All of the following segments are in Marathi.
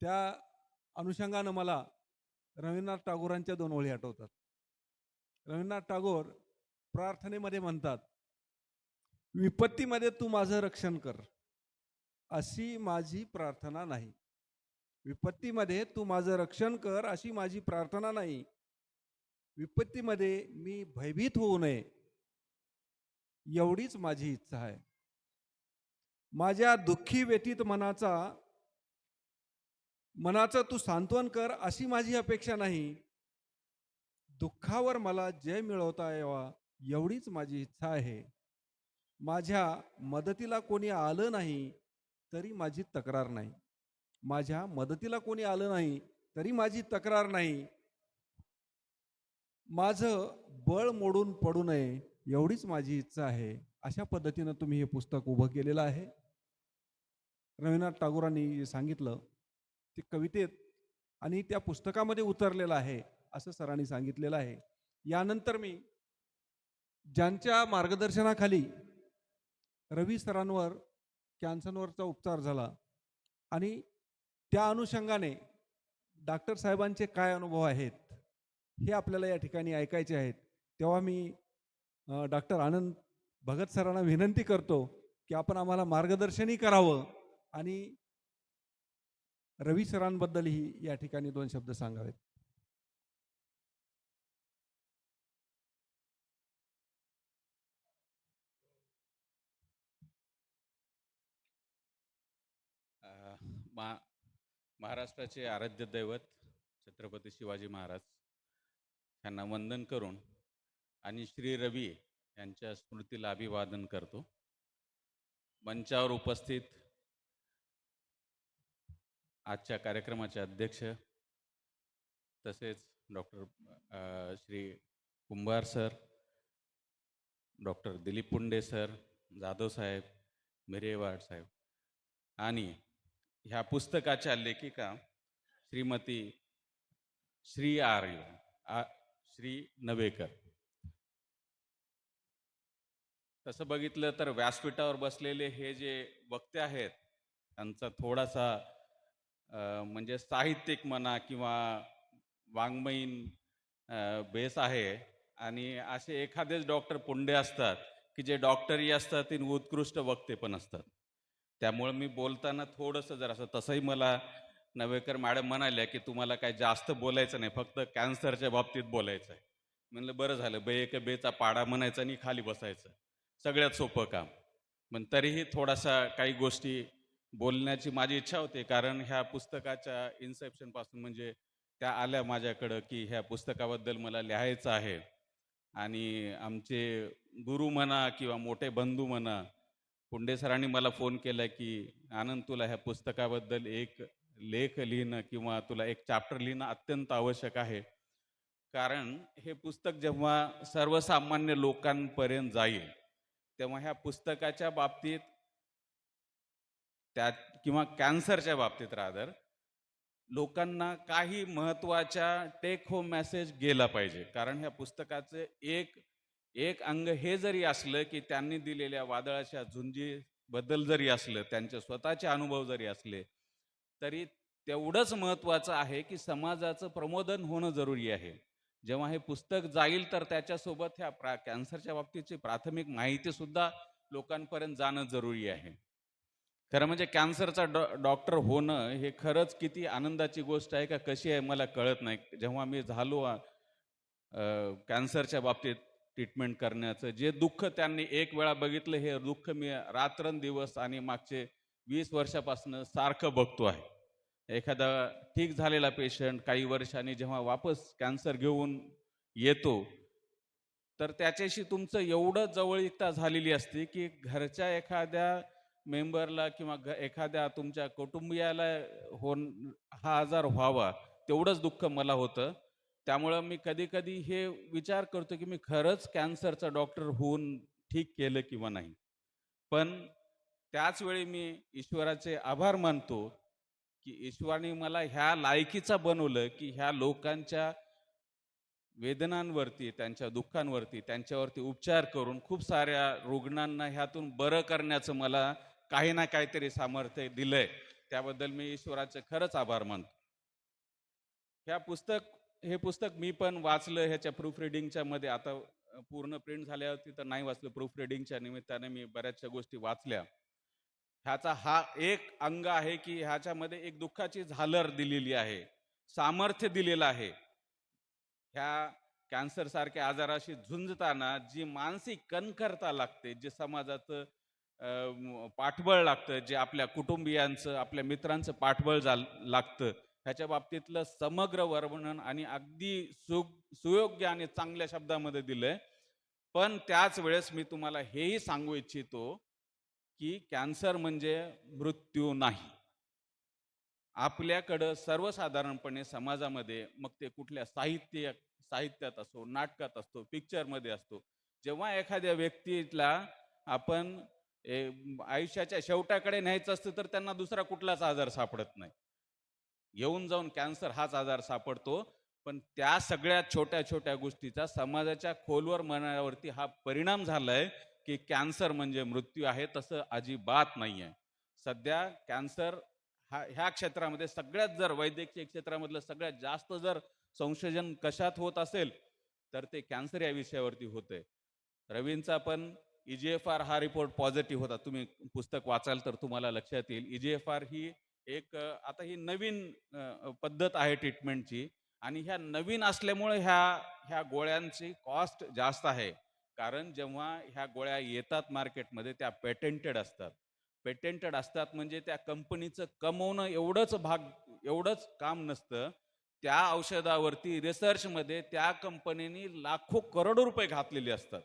त्या अनुषंगानं मला रवींद्रनाथ टागोरांच्या दोन ओळी आठवतात. रवींद्रनाथ टागोर प्रार्थनेमध्ये म्हणतात विपत्तीमध्ये तू माझं रक्षण कर. अशी माझी प्रार्थना नाही. विपत्तीमध्ये तू माझं रक्षण कर अशी माझी प्रार्थना नाही. विपत्तीमध्ये मी भयभीत होऊ नये. एवढीच माझी इच्छा आहे. माझ्या दुःखी व्यतीत मनाचा मनाचं तू सांत्वन कर अशी माझी अपेक्षा नाही. दुःखावर मला जय मिळवता यावा एवढीच माझी इच्छा आहे. माझ्या मदतीला कोणी आलं नाही तरी माझी तक्रार नाही. माझ्या मदतीला कोणी आलं नाही तरी माझी तक्रार नाही. माझं बळ मोडून पडू नये एवढीच माझी इच्छा आहे. अशा पद्धतीनं तुम्ही हे पुस्तक उभं केलेलं आहे. रवींद्रनाथ टागोरांनी सांगितलं ते कवितेत आणि त्या पुस्तकामध्ये उतरलेलं आहे असं सरांनी सांगितलेलं आहे. यानंतर मी ज्यांच्या मार्गदर्शनाखाली रवी सरांवर कॅन्सरवरचा उपचार झाला आणि त्या अनुषंगाने डॉक्टर साहेबांचे काय अनुभव आहेत हे आपल्याला या ठिकाणी ऐकायचे आहेत. तेव्हा मी डॉक्टर आनंद भगत सरांना विनंती करतो की आपण आम्हाला मार्गदर्शनही करावं आणि रवी सरांबद्दलही या ठिकाणी दोन शब्द सांगावेत. मा महाराष्ट्राचे आराध्य दैवत छत्रपती शिवाजी महाराज यांना वंदन करून आणि श्री रवी यांच्या स्मृतीला अभिवादन करतो. मंचावर उपस्थित आजच्या कार्यक्रमाचे अध्यक्ष तसेच doctor Shri Kumbhar sir doctor Dilip Punde sir Jadhav साहेब मिरेवाड साहेब आणि ह्या पुस्तकाच्या लेखिका श्रीमती श्री आर्य आ श्री नवेकर. तसं बघितलं तर व्यासपीठावर बसलेले हे जे वक्ते आहेत त्यांचा थोडासा म्हणजे साहित्यिक म्हणा किंवा वाङ्मयीन बेस आहे आणि असे एखादेच डॉक्टर पुंडे असतात की जे डॉक्टरही असतात ते उत्कृष्ट वक्ते पण असतात. त्यामुळे मी बोलताना थोडंसं जर असं तसंही मला नवेकर मॅडम म्हणाल्या की तुम्हाला काय जास्त बोलायचं नाही फक्त कॅन्सरच्या बाबतीत बोलायचं आहे. म्हणलं बरं झालं बे एक बेचा पाडा म्हणायचा आणि खाली बसायचं. सगळ्यात सोपं काम. पण तरीही थोडासा काही गोष्टी बोलण्याची माझी इच्छा होती कारण ह्या पुस्तकाच्या इन्सेप्शनपासून म्हणजे त्या आल्या माझ्याकडं की ह्या पुस्तकाबद्दल मला लिहायचं आहे. आणि आमचे गुरु म्हणा किंवा मोठे बंधू म्हणा पुंडे सरांनी मला फोन केला की आनंद तुला ह्या पुस्तकाबद्दल एक लेख लिहिणं किंवा तुला एक चॅप्टर लिहिणं अत्यंत आवश्यक आहे. कारण हे पुस्तक जेव्हा सर्वसामान्य लोकांपर्यंत जाईल तेव्हा ह्या पुस्तकाच्या बाबतीत त्यात किंवा कॅन्सरच्या बाबतीत रादर लोकांना काही महत्त्वाच्या टेक होम मेसेज गेला पाहिजे. कारण ह्या पुस्तकाचे एक एक अंग हे जरी असलं की त्यांनी दिलेल्या वादळाच्या झुंजीबद्दल जरी असलं त्यांचे स्वतःचे अनुभव जरी असले तरी तेवढंच महत्त्वाचं आहे की समाजाचं प्रमोदन होणं जरुरी आहे. जेव्हा हे पुस्तक जाईल तर त्याच्यासोबत ह्या प्रा कॅन्सरच्या बाबतीची प्राथमिक माहितीसुद्धा लोकांपर्यंत जाणं जरुरी आहे. खरं म्हणजे कॅन्सरचा डॉ डॉक्टर होणं हे खरंच किती आनंदाची गोष्ट आहे का कशी आहे मला कळत नाही. जेव्हा मी झालो कॅन्सरच्या बाबतीत ट्रीटमेंट करण्याचं जे दुःख त्यांनी एक वेळा बघितलं हे दुःख मी रात्रंदिवस आणि मागचे वीस वर्षापासून सारखं बघतो आहे. एखादा ठीक झालेला पेशंट काही वर्षांनी जेव्हा वापस कॅन्सर घेऊन येतो तर त्याच्याशी तुमचं एवढं जवळीकता झालेली असते की घरच्या एखाद्या मेंबरला किंवा एखाद्या तुमच्या कुटुंबियाला हो हा आजार व्हावा तेवढंच दुःख मला होतं. त्यामुळं मी कधी कधी हे विचार करतो की मी खरंच कॅन्सरचा डॉक्टर होऊन ठीक केलं किंवा नाही. पण त्याच वेळी मी ईश्वराचे आभार मानतो की ईश्वराने मला ह्या लायकीचा बनवलं की ह्या लोकांच्या वेदनांवरती त्यांच्या दुःखांवरती त्यांच्यावरती उपचार करून खूप साऱ्या रुग्णांना ह्यातून बरं करण्याचं मला काही ना काहीतरी सामर्थ्य दिलंय. त्याबद्दल मी ईश्वराचे खरंच आभार मानतो. ह्या पुस्तक हे पुस्तक मी पण वाचलं ह्याच्या प्रूफ रिडिंगच्या मध्ये. आता पूर्ण प्रिंट झाल्यावरती तर नाही वाचलं. प्रूफ रिडिंगच्या निमित्ताने मी बऱ्याचशा गोष्टी वाचल्या. ह्याचा हा एक अंग आहे की ह्याच्यामध्ये एक दुःखाची झालर दिलेली आहे. सामर्थ्य दिलेलं आहे. ह्या कॅन्सर सारख्या आजाराशी झुंजताना जी मानसिक कणखरता लागते जे समाजाचं पाठबळ लागतं जे आपल्या कुटुंबियांचं आपल्या मित्रांचं पाठबळ जा लागतं. ह्याच्या बाबतीतलं समग्र वर्णन आणि अगदी सु सुयोग्य आणि चांगल्या शब्दामध्ये दिलंय. पण त्याच वेळेस मी तुम्हाला हेही सांगू इच्छितो की कॅन्सर म्हणजे मृत्यू नाही. आपल्याकडं सर्वसाधारणपणे समाजामध्ये मग ते कुठल्या साहित्य साहित्यात असो नाटकात असतो पिक्चरमध्ये असतो जेव्हा एखाद्या व्यक्तीला आपण आयुष्याच्या शेवटाकडे न्यायचं असतं तर त्यांना दुसरा कुठलाच आजार सापडत नाही. येऊन जाऊन कॅन्सर हाच आजार सापडतो पण त्या सगळ्या छोट्या छोट्या गोष्टीचा समाजाच्या खोलवर मनावरती हा परिणाम झालाय की कॅन्सर म्हणजे मृत्यू आहे तसं अजिबात नाही आहे सध्या कॅन्सर हा ह्या क्षेत्रामध्ये सगळ्यात जर वैद्यकीय क्षेत्रामधलं सगळ्यात जास्त जर संशोधन कशात होत असेल तर ते कॅन्सर या विषयावरती होतंय. रवींचा पण E आर हा रिपोर्ट पॉझिटिव्ह होता. तुम्ही पुस्तक वाचाल तर तुम्हाला लक्षात येईल. E आर ही एक आता ही नवीन पद्धत आहे ट्रीटमेंटची आणि ह्या नवीन असल्यामुळे ह्या ह्या गोळ्यांची कॉस्ट जास्त आहे. कारण जेव्हा ह्या गोळ्या येतात मार्केटमध्ये त्या पेटेंटेड असतात. पेटेंटेड असतात म्हणजे त्या कंपनीचं कमवणं एवढंच भाग एवढंच काम नसतं. त्या औषधावरती रिसर्चमध्ये त्या कंपनीने लाखो करोडो रुपये घातलेले असतात.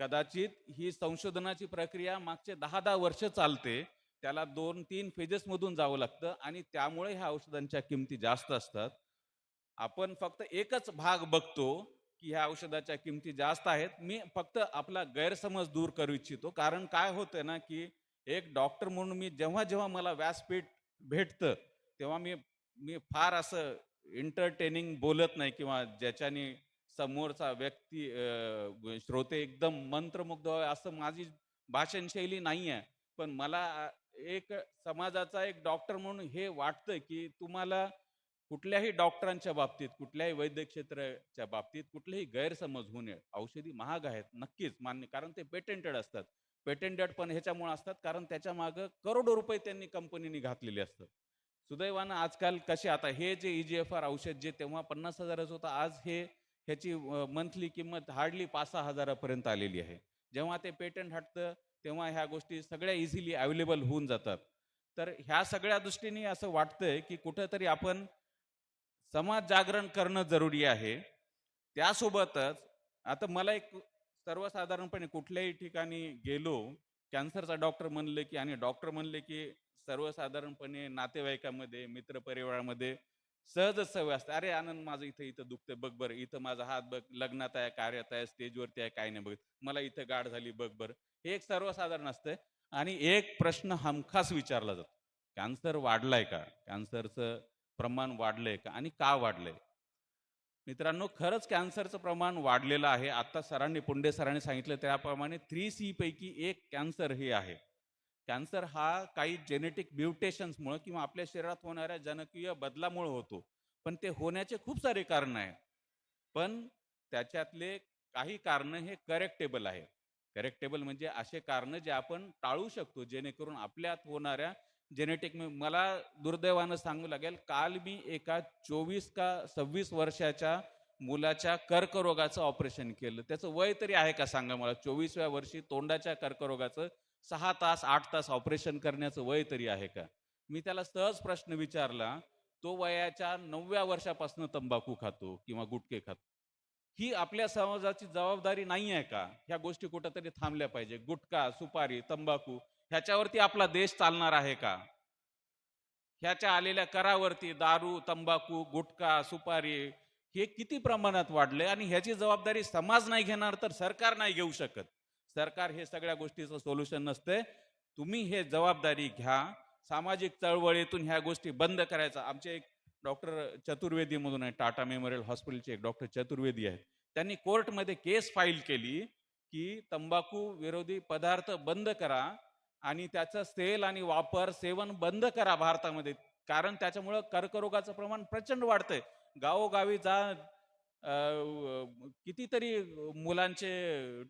कदाचित ही संशोधनाची प्रक्रिया मागचे दहा दहा वर्ष चालते त्याला दोन तीन फेजेस मधून जावं लागतं आणि त्यामुळे ह्या औषधांच्या किमती जास्त असतात. आपण फक्त एकच भाग बघतो की ह्या औषधाच्या किमती जास्त आहेत. मी फक्त आपला गैरसमज दूर करू इच्छितो. कारण काय होतं ना की एक डॉक्टर म्हणून मी जेव्हा जेव्हा मला व्यासपीठ भेटतं तेव्हा मी मी फार असं एंटरटेनिंग बोलत नाही किंवा ज्याच्याने समोरचा व्यक्ती श्रोते एकदम मंत्रमुग्ध व्हावे असं माझी भाषण शैली नाही आहे. पण मला एक समाजाचा एक डॉक्टर म्हणून हे वाटतं की तुम्हाला कुठल्याही डॉक्टरांच्या बाबतीत कुठल्याही वैद्यक क्षेत्राच्या बाबतीत कुठलेही गैरसमज होऊ नये औषधी महाग आहेत नक्कीच मान्य कारण ते पेटेंटेड असतात. पेटेंटेड पण ह्याच्यामुळे असतात कारण त्याच्या मागं करोडो रुपये त्यांनी कंपनीने घातलेले असतात. सुदैवानं आजकाल कसे आता हे जे ई जी एफ आर औषध जे तेव्हा पन्नास हजाराचं होतं आज हे ह्याची मंथली किंमत हार्डली पाच सहा हजारापर्यंत आलेली आहे. जेव्हा ते पेटंट हटतं तेव्हा ह्या गोष्टी सगळ्या इझिली अवेलेबल होऊन जातात. तर ह्या सगळ्या दृष्टीने असं वाटतंय की कुठंतरी आपण समाज जागरण करणं जरुरी आहे. त्यासोबतच आता मला एक सर्वसाधारणपणे कुठल्याही ठिकाणी गेलो कॅन्सरचा डॉक्टर म्हणले की आणि डॉक्टर म्हणले की सर्वसाधारणपणे नातेवाईकामध्ये मित्रपरिवारामध्ये सहजच सवय असते. अरे आनंद माझं इथं इथं दुखतंय बघ बरं इथं माझा हात बघ लग्नात आहे कार्यात आहे स्टेजवरती आहे काय नाही बघ मला इथं गाठ झाली बघ बरं. हे एक सर्वसाधारण असतं आणि एक प्रश्न हमखास विचारला जातो. कॅन्सर वाढलाय का? कॅन्सरचं प्रमाण वाढलंय का? आणि का वाढलंय? मित्रांनो खरंच कॅन्सरचं प्रमाण वाढलेलं आहे. आता सरांनी पुंडे सरांनी सांगितलं त्याप्रमाणे थ्री सी पैकी एक कॅन्सर हे आहे. कॅन्सर हा काही जेनेटिक म्युटेशन्समुळे किंवा आपल्या शरीरात होणाऱ्या जनकीय बदलामुळे होतो. पण ते होण्याचे खूप सारे कारण आहे पण त्याच्यातले काही कारण हे करेक्टेबल आहे करेक्टेबल म्हणजे असे कारण जे आपण टाळू शकतो जेणेकरून आपल्यात होणाऱ्या जेनेटिक मला दुर्दैवानं सांगू लागेल काल मी एका चोवीस का सव्वीस वर्षाच्या मुलाच्या कर्करोगाचं ऑपरेशन केलं. त्याचं वय तरी आहे का सांगा मला? चोवीसव्या वर्षी तोंडाच्या कर्करोगाचं सहा तास आठ तास ऑपरेशन करण्याचं वय तरी आहे का? मी त्याला सहज प्रश्न विचारला तो वयाच्या नवव्या वर्षापासून तंबाखू खातो किंवा गुटके खातो. ही आपल्या समाजाची जबाबदारी नाही आहे का? ह्या गोष्टी कुठंतरी थांबल्या पाहिजे. गुटखा सुपारी तंबाखू ह्याच्यावरती आपला देश चालणार आहे का? ह्याच्या आलेल्या करावरती दारू तंबाखू गुटखा सुपारी हे किती प्रमाणात वाढले आणि ह्याची जबाबदारी समाज नाही घेणार तर सरकार नाही घेऊ शकत. सरकार हे सगळ्या गोष्टीचं सोल्युशन नसते तुम्ही हे जबाबदारी घ्या. सामाजिक चळवळीतून ह्या गोष्टी बंद करायचा. आमचे एक डॉक्टर चतुर्वेदी म्हणून आहे टाटा मेमोरियल हॉस्पिटलचे एक डॉक्टर चतुर्वेदी आहेत. त्यांनी कोर्टमध्ये केस फाईल केली की तंबाखू विरोधी पदार्थ बंद करा आणि त्याचं सेल आणि वापर सेवन बंद करा भारतामध्ये. कारण त्याच्यामुळं कर्करोगाचं प्रमाण प्रचंड वाढतंय. गावोगावी जा कितीतरी मुलांचे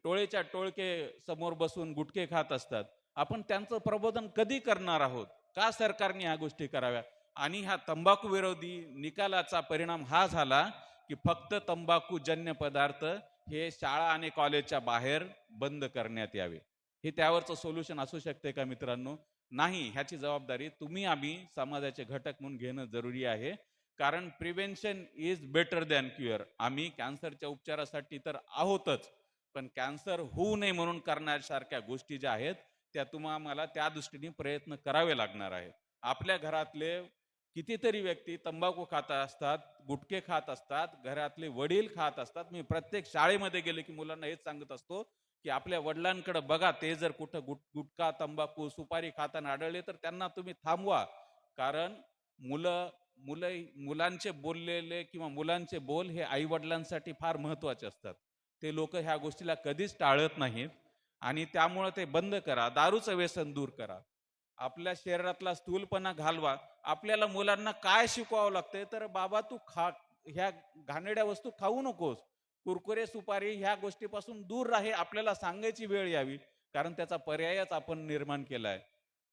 टोळेच्या टोळके समोर बसून गुटखे खात असतात. आपण त्यांचं प्रबोधन कधी करणार आहोत? का सरकारने ह्या गोष्टी कराव्या आणि ह्या तंबाखू विरोधी निकालाचा परिणाम हा झाला की फक्त तंबाखूजन्य पदार्थ हे शाळा आणि कॉलेजच्या बाहेर बंद करण्यात यावे. हे त्यावरचं सोल्युशन असू शकते का मित्रांनो? नाही ह्याची जबाबदारी तुम्ही आम्ही समाजाचे घटक म्हणून घेणं जरुरी आहे. कारण prevention is better than cure. आम्ही कॅन्सरच्या उपचारासाठी तर आहोतच पण कॅन्सर होऊ नये म्हणून करण्यासारख्या गोष्टी ज्या आहेत त्या तुम्हाला त्या दृष्टीने प्रयत्न करावे लागणार आहेत. आपल्या घरातले कितीतरी व्यक्ती तंबाखू खात असतात गुटखे खात असतात घरातले वडील खात असतात. मी प्रत्येक शाळेमध्ये गेले की मुलांना हेच सांगत असतो की आपल्या वडिलांकडे बघा ते जर कुठं गुट गुटखा तंबाखू सुपारी खाताना आढळले तर त्यांना तुम्ही थांबवा. कारण मुलं मुलं मुलांचे बोललेले किंवा मुलांचे बोल हे आई वडिलांसाठी फार महत्त्वाचे असतात. ते लोक ह्या गोष्टीला कधीच टाळत नाहीत आणि त्यामुळं ते बंद करा दारूचं व्यसन दूर करा. आपल्या शरीरातला स्थूलपणा घालवा. आपल्याला मुलांना काय शिकवावं लागतंय? तर बाबा तू खा ह्या घाणेड्या वस्तू खाऊ नकोस. कुरकुरे सुपारी ह्या गोष्टीपासून दूर राहे. आपल्याला सांगायची वेळ यावी. कारण त्याचा पर्यायच आपण निर्माण केलाय.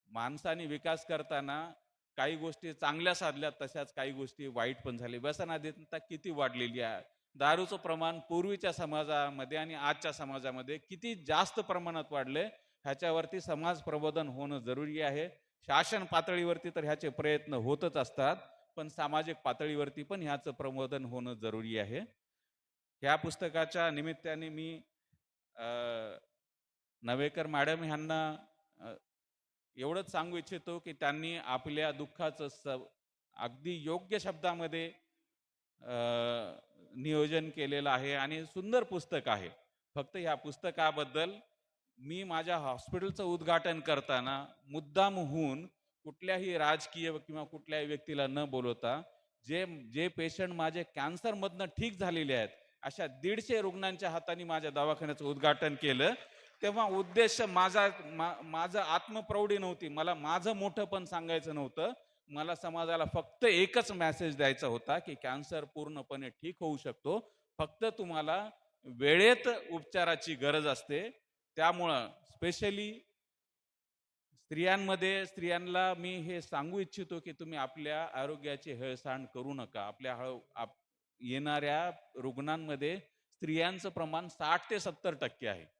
माणसाने विकास करताना काही गोष्टी चांगल्या साधल्या तशाच काही गोष्टी वाईट पण झाली. व्यसनाधीनता किती वाढलेली आहे. दारूचं प्रमाण पूर्वीच्या समाजामध्ये आणि आजच्या समाजामध्ये किती जास्त प्रमाणात वाढले ह्याच्यावरती समाज प्रबोधन होणं जरुरी आहे. शासन पातळीवरती तर ह्याचे प्रयत्न होतच असतात पण सामाजिक पातळीवरती पण ह्याचं प्रबोधन होणं जरुरी आहे. ह्या पुस्तकाच्या निमित्ताने मी नवेकर मॅडम ह्यांना एवढंच सांगू इच्छितो की त्यांनी आपल्या दुःखाचं स अगदी योग्य शब्दामध्ये नियोजन केलेलं आहे आणि सुंदर पुस्तक आहे. फक्त ह्या पुस्तकाबद्दल मी माझ्या हॉस्पिटलचं उद्घाटन करताना मुद्दाम होऊन कुठल्याही राजकीय किंवा कुठल्याही व्यक्तीला न बोलवता जे जे पेशंट माझे कॅन्सरमधनं ठीक झालेले आहेत अशा दीडशे रुग्णांच्या हाताने माझ्या दवाखान्याचं उद्घाटन केलं. तेव्हा उद्देश माझा मा- माझं आत्मप्रौढी नव्हती. मला माझं मोठं पण सांगायचं नव्हतं. मला समाजाला फक्त एकच मेसेज द्यायचा होता की कॅन्सर पूर्णपणे ठीक होऊ शकतो. फक्त तुम्हाला वेळेत उपचाराची गरज असते. त्यामुळं स्पेशली स्त्रियांमध्ये स्त्रियांना मी हे सांगू इच्छितो की तुम्ही आपल्या आरोग्याची हेळसांड करू नका. आपल्या हळ आप येणाऱ्या रुग्णांमध्ये स्त्रियांचं प्रमाण साठ ते सत्तर टक्के आहे.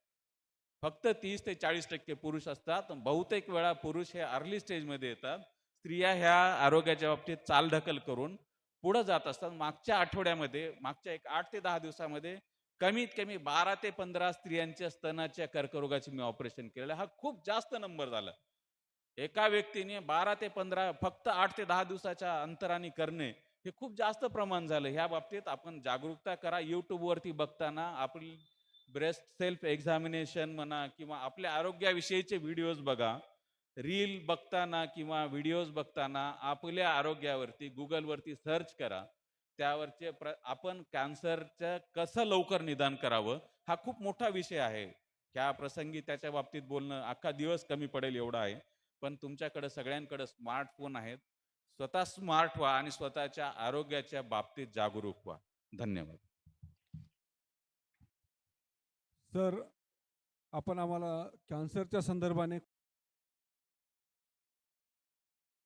फक्त तीस ते चाळीस टक्के पुरुष असतात. बहुतेक वेळा पुरुष हे अर्ली स्टेजमध्ये येतात. स्त्रिया ह्या आरोग्याच्या बाबतीत चालढकल करून पुढे जात असतात. मागच्या आठवड्यामध्ये मागच्या एक आठ ते दहा दिवसामध्ये कमीत कमी बारा ते पंधरा स्त्रियांच्या स्तनाच्या कर्करोगाचे मी ऑपरेशन केलेलं. हा खूप जास्त नंबर झाला. एका व्यक्तीने बारा ते पंधरा फक्त आठ ते दहा दिवसाच्या अंतराने करणे हे खूप जास्त प्रमाण झालं. ह्या बाबतीत आपण जागरूकता करा. युट्यूबवरती बघताना आपली ब्रेस्ट सेल्फ एक्झामिनेशन म्हणा किंवा आपल्या आरोग्याविषयीचे व्हिडिओज बघा. रील बघताना किंवा व्हिडिओज बघताना आपल्या आरोग्यावरती गुगलवरती सर्च करा. त्यावरचे प्र आपण कॅन्सरचं कसं लवकर निदान करावं हा खूप मोठा विषय आहे. ह्या प्रसंगी त्याच्या बाबतीत बोलणं अख्खा दिवस कमी पडेल एवढा आहे. पण तुमच्याकडे सगळ्यांकडे स्मार्टफोन आहेत. स्वतः स्मार्ट व्हा आणि स्वतःच्या आरोग्याच्या बाबतीत जागरूक व्हा. धन्यवाद. सर आपण आम्हाला कॅन्सरच्या संदर्भाने